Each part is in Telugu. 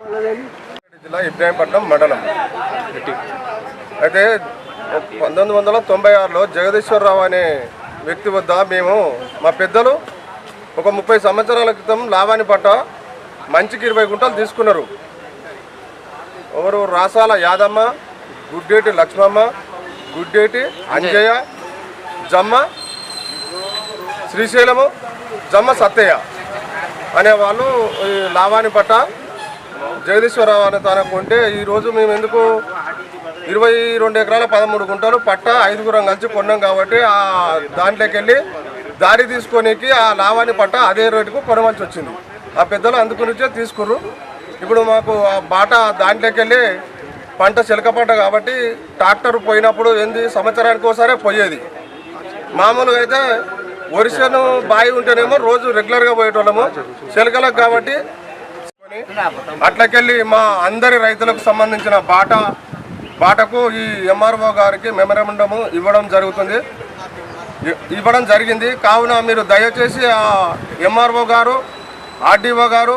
జిల్లా ఇబ్రాహీంపట్నం మండలం. అయితే పంతొమ్మిది వందల తొంభై ఆరులో జగదీశ్వరరావు అనే వ్యక్తి వద్ద మేము మా పెద్దలు ఒక ముప్పై సంవత్సరాల క్రితం లాభాన్ని పట్ట మంచికి ఇరవై గుంటలు తీసుకున్నారు. ఎవరు? రాసాల యాదమ్మ గుడ్డేటి లక్ష్మమ్మ గుడ్డేటి అంజయ్య జమ్మ శ్రీశైలము జమ్మ సత్తయ్య అనే వాళ్ళు లాభాన్ని పట్ట జగదీశ్వరరావు అనే తనకు ఈరోజు మేము ఎందుకు ఇరవై రెండు ఎకరాల పదమూడు గుంటలు పట్ట ఐదుగురం కలిసి కొన్నాం కాబట్టి ఆ దాంట్లోకి వెళ్ళి దారి తీసుకోనికి ఆ లాభాన్ని పట్ట అదే రేటుకు కొనవలసి వచ్చింది. ఆ పెద్దలు అందుకునిచ్చే తీసుకుర్రు. ఇప్పుడు మాకు ఆ బాట దాంట్లోకి వెళ్ళి పంట చిలక పంట కాబట్టి ట్రాక్టర్ పోయినప్పుడు ఏంది? సంవత్సరానికి ఒకసారి పోయేది. మామూలుగా అయితే ఒరిసెను బావి ఉంటేనేమో రోజు రెగ్యులర్గా పోయేటోళ్ళము. చిలకలకు కాబట్టి అట్లకెళ్ళి మా అందరి రైతులకు సంబంధించిన బాట బాటకు ఈ ఎంఆర్ఓ గారికి మెమరాండము ఇవ్వడం జరుగుతుంది. ఇవ్వడం జరిగింది. కావున మీరు దయచేసి ఆ ఎంఆర్ఓ గారు ఆర్డీఓ గారు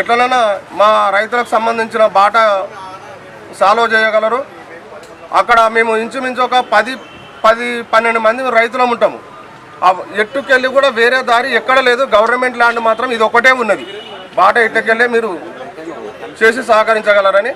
ఎట్లనైనా మా రైతులకు సంబంధించిన బాట సాల్వ్ చేయగలరు. అక్కడ మేము ఇంచుమించు ఒక పది పది పన్నెండు మంది రైతులం ఉంటాము. ఎట్టుకెళ్ళి కూడా వేరే దారి ఎక్కడ లేదు. గవర్నమెంట్ ల్యాండ్ మాత్రం ఇది ఒకటే ఉన్నది. బాట ఇట్టకెళ్ళే మీరు చేసి సహకరించగలరని